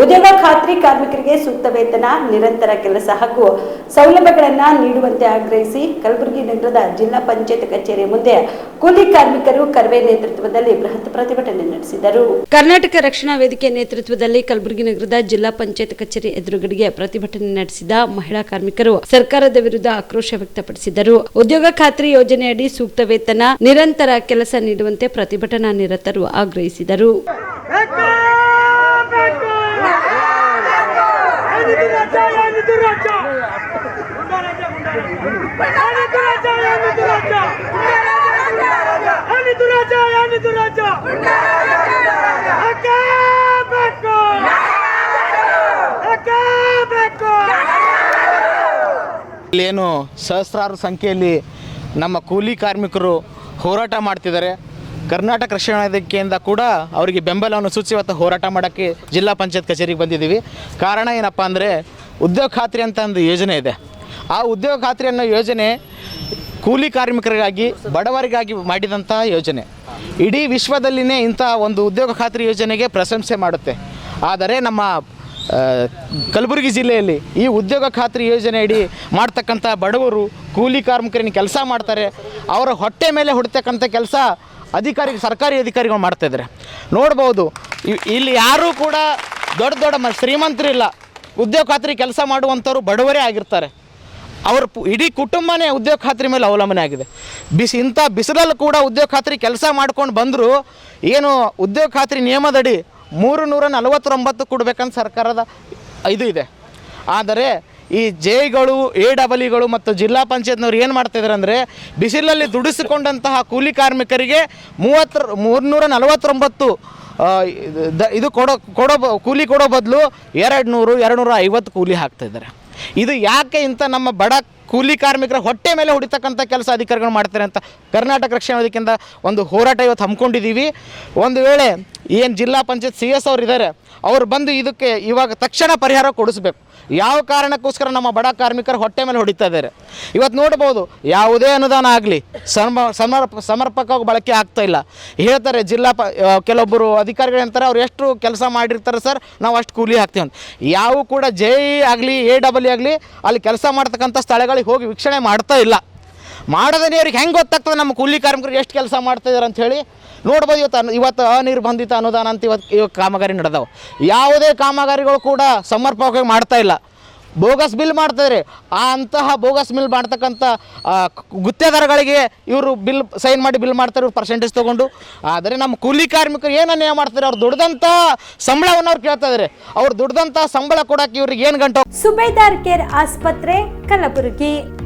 ಉದ್ಯೋಗ ಖಾತ್ರಿ ಕಾರ್ಮಿಕರಿಗೆ ಸೂಕ್ತ ವೇತನ ನಿರಂತರ ಕೆಲಸ ಹಾಗೂ ಸೌಲಭ್ಯಗಳನ್ನು ನೀಡುವಂತೆ ಆಗ್ರಹಿಸಿ ಕಲಬುರಗಿ ನಗರದ ಜಿಲ್ಲಾ ಪಂಚಾಯತ್ ಕಚೇರಿ ಮುಂದೆ ಕೂಲಿ ಕಾರ್ಮಿಕರು ಕರ್ವೆ ನೇತೃತ್ವದಲ್ಲಿ ಬೃಹತ್ ಪ್ರತಿಭಟನೆ ನಡೆಸಿದರು. ಕರ್ನಾಟಕ ರಕ್ಷಣಾ ವೇದಿಕೆ ನೇತೃತ್ವದಲ್ಲಿ ಕಲಬುರಗಿ ನಗರದ ಜಿಲ್ಲಾ ಪಂಚಾಯತ್ ಕಚೇರಿ ಎದುರುಗಡೆಗೆ ಪ್ರತಿಭಟನೆ ನಡೆಸಿದ ಮಹಿಳಾ ಕಾರ್ಮಿಕರು ಸರ್ಕಾರದ ವಿರುದ್ಧ ಆಕ್ರೋಶ ವ್ಯಕ್ತಪಡಿಸಿದರು. ಉದ್ಯೋಗ ಖಾತ್ರಿ ಯೋಜನೆಯಡಿ ಸೂಕ್ತ ವೇತನ ನಿರಂತರ ಕೆಲಸ ನೀಡುವಂತೆ ಪ್ರತಿಭಟನಾ ನಿರತರು ಆಗ್ರಹಿಸಿದರು. ಇಲ್ಲೇನು ಸಹಸ್ರಾರು ಸಂಖ್ಯೆಯಲ್ಲಿ ನಮ್ಮ ಕೂಲಿ ಕಾರ್ಮಿಕರು ಹೋರಾಟ ಮಾಡ್ತಿದ್ದಾರೆ. ಕರ್ನಾಟಕ ರಕ್ಷಣಾ ವೇದಿಕೆಯಿಂದ ಕೂಡ ಅವರಿಗೆ ಬೆಂಬಲವನ್ನು ಸೂಚಿಸಿ ಇವತ್ತು ಹೋರಾಟ ಮಾಡೋಕ್ಕೆ ಜಿಲ್ಲಾ ಪಂಚಾಯತ್ ಕಚೇರಿಗೆ ಬಂದಿದ್ದೀವಿ. ಕಾರಣ ಏನಪ್ಪ ಅಂದರೆ ಉದ್ಯೋಗ ಖಾತ್ರಿ ಅಂತ ಒಂದು ಯೋಜನೆ ಇದೆ. ಆ ಉದ್ಯೋಗ ಖಾತ್ರಿ ಅನ್ನೋ ಯೋಜನೆ ಕೂಲಿ ಕಾರ್ಮಿಕರಿಗಾಗಿ, ಬಡವರಿಗಾಗಿ ಮಾಡಿದಂಥ ಯೋಜನೆ. ಇಡೀ ವಿಶ್ವದಲ್ಲಿನೇ ಇಂಥ ಒಂದು ಉದ್ಯೋಗ ಖಾತ್ರಿ ಯೋಜನೆಗೆ ಪ್ರಶಂಸೆ ಮಾಡುತ್ತೆ. ಆದರೆ ನಮ್ಮ ಕಲಬುರಗಿ ಜಿಲ್ಲೆಯಲ್ಲಿ ಈ ಉದ್ಯೋಗ ಖಾತ್ರಿ ಯೋಜನೆ ಅಡಿ ಮಾಡ್ತಕ್ಕಂಥ ಬಡವರು ಕೂಲಿ ಕಾರ್ಮಿಕರನ್ನ ಕೆಲಸ ಮಾಡ್ತಾರೆ. ಅವರ ಹೊಟ್ಟೆ ಮೇಲೆ ಹೊಡ್ತಕ್ಕಂಥ ಕೆಲಸ ಅಧಿಕಾರಿ, ಸರ್ಕಾರಿ ಅಧಿಕಾರಿಗಳು ಮಾಡ್ತಾಯಿದ್ದಾರೆ ನೋಡ್ಬೋದು ಇಲ್ಲಿ ಯಾರೂ ಕೂಡ ದೊಡ್ಡ ದೊಡ್ಡ ಮ, ಶ್ರೀಮಂತರಿಲ್ಲ. ಉದ್ಯೋಗ ಖಾತ್ರಿ ಕೆಲಸ ಮಾಡುವಂಥವ್ರು ಬಡವರೇ ಆಗಿರ್ತಾರೆ. ಅವರು ಇಡೀ ಕುಟುಂಬನೇ ಉದ್ಯೋಗ ಖಾತ್ರಿ ಮೇಲೆ ಅವಲಂಬನೆ ಆಗಿದೆ. ಬಿಸಿ, ಇಂಥ ಬಿಸಿಲಲ್ಲಿ ಕೂಡ ಉದ್ಯೋಗ ಖಾತ್ರಿ ಕೆಲಸ ಮಾಡ್ಕೊಂಡು ಬಂದರೂ, ಏನು ಉದ್ಯೋಗ ಖಾತ್ರಿ ನಿಯಮದಡಿ ಮೂರು ನೂರ ನಲವತ್ತೊಂಬತ್ತು ಕೊಡ್ಬೇಕಂತ ಸರ್ಕಾರದ ಇದು ಇದೆ. ಆದರೆ ಈ ಜೆಗಳು, ಎ ಡಬಲಿಗಳು ಮತ್ತು ಜಿಲ್ಲಾ ಪಂಚಾಯತ್ನವ್ರು ಏನು ಮಾಡ್ತಾಯಿದ್ದಾರೆ ಅಂದರೆ ಬಿಸಿಲಲ್ಲಿ ದುಡಿಸಿಕೊಂಡಂತಹ ಕೂಲಿ ಕಾರ್ಮಿಕರಿಗೆ ಮೂವತ್ತರ ಮೂರ್ನೂರ ನಲವತ್ತೊಂಬತ್ತು ದ- ಇದು ಕೊಡೋ ಕೊಡೋ ಕೂಲಿ ಕೊಡೋ ಬದಲು ಎರಡು ನೂರು ಎರಡು ನೂರ ಐವತ್ತು ಕೂಲಿ ಹಾಕ್ತಾಯಿದ್ದಾರೆ ಇದು ಯಾಕೆ ಇಂಥ ನಮ್ಮ ಬಡ ಕೂಲಿ ಕಾರ್ಮಿಕರ ಹೊಟ್ಟೆ ಮೇಲೆ ಹೊಡಿತಕ್ಕಂಥ ಕೆಲಸ ಅಧಿಕಾರಿಗಳು ಮಾಡ್ತಾರೆ ಅಂತ ಕರ್ನಾಟಕ ರಕ್ಷಣಾ ವೇದಿಕೆಯಿಂದ ಒಂದು ಹೋರಾಟ ಇವತ್ತು ಹಮ್ಮಿಕೊಂಡಿದ್ದೀವಿ. ಒಂದು ವೇಳೆ ಏನು ಜಿಲ್ಲಾ ಪಂಚಾಯತ್ ಸಿ ಎಸ್ ಅವ್ರು ಇದ್ದಾರೆ ಅವ್ರು ಬಂದು ಇದಕ್ಕೆ ಇವಾಗ ತಕ್ಷಣ ಪರಿಹಾರ ಕೊಡಿಸ್ಬೇಕು. ಯಾವ ಕಾರಣಕ್ಕೋಸ್ಕರ ನಮ್ಮ ಬಡ ಕಾರ್ಮಿಕರು ಹೊಟ್ಟೆ ಮೇಲೆ ಹೊಡಿತಾ ಇದ್ದಾರೆ? ಇವತ್ತು ನೋಡ್ಬೋದು, ಯಾವುದೇ ಅನುದಾನ ಆಗಲಿ ಸಮ ಸಮರ್ಪ, ಸಮರ್ಪಕವಾಗಿ ಬಳಕೆ ಆಗ್ತಾ ಇಲ್ಲ. ಹೇಳ್ತಾರೆ, ಜಿಲ್ಲಾ ಪ ಕೆಲವೊಬ್ಬರು ಅಧಿಕಾರಿಗಳು ಹೇಳ್ತಾರೆ, ಅವ್ರು ಎಷ್ಟು ಕೆಲಸ ಮಾಡಿರ್ತಾರೆ ಸರ್, ನಾವು ಅಷ್ಟು ಕೂಲಿ ಹಾಕ್ತೀವಿ ಅಂತ. ಯಾವ ಕೂಡ ಜೆ ಆಗಲಿ ಎ ಡಬಲ್ ಆಗಲಿ, ಅಲ್ಲಿ ಕೆಲಸ ಮಾಡ್ತಕ್ಕಂಥ ಸ್ಥಳಗಳಿಗೆ ಹೋಗಿ ವೀಕ್ಷಣೆ ಮಾಡ್ತಾ ಇಲ್ಲ. ಮಾಡದೇ ಅವ್ರಿಗೆ ಹೆಂಗೆ ಗೊತ್ತಾಗ್ತದೆ? ನಮ್ಮ ಕೂಲಿ ಕಾರ್ಮಿಕರು ಎಷ್ಟು ಕೆಲಸ ಮಾಡ್ತಿದ್ದಾರೆ ಅಂತ ಹೇಳಿ ನೋಡ್ಬೋದು ಇವತ್ತು ಇವತ್ತು ಅನಿರ್ಬಂಧಿತ ಅನುದಾನ ಅಂತ ಇವತ್ತು ಇವತ್ತು ಕಾಮಗಾರಿ ನಡೆದವು. ಯಾವುದೇ ಕಾಮಗಾರಿಗಳು ಕೂಡ ಸಮರ್ಪಕವಾಗಿ ಮಾಡ್ತಾ ಇಲ್ಲ. ಬೋಗಸ್ ಬಿಲ್ ಮಾಡ್ತಾರೆ ಆ ಅಂತಹ ಬೋಗಸ್ ಬಿಲ್ ಮಾಡ್ತಕ್ಕಂಥ ಗುತ್ತೇದಾರಗಳಿಗೆ ಇವರು ಬಿಲ್ ಸೈನ್ ಮಾಡಿ ಬಿಲ್ ಮಾಡ್ತಾರೆ, ಇವ್ರು ಪರ್ಸೆಂಟೇಜ್ ತೊಗೊಂಡು. ಆದರೆ ನಮ್ಮ ಕೂಲಿ ಕಾರ್ಮಿಕರು ಏನು ಅನ್ಯಾಯ ಮಾಡ್ತಾರೆ ಅವ್ರು ದುಡ್ದಂಥ ಸಂಬಳವನ್ನು ಅವ್ರು ಕೇಳ್ತಾ ಇದ್ದಾರೆ ಅವ್ರು ದುಡ್ದಂಥ ಸಂಬಳ ಕೊಡೋಕೆ ಇವ್ರಿಗೆ ಏನು ಗಂಟು? ಸುಬೇದಾರ್ ಕೇರ್ ಆಸ್ಪತ್ರೆ, ಕಲಬುರಗಿ.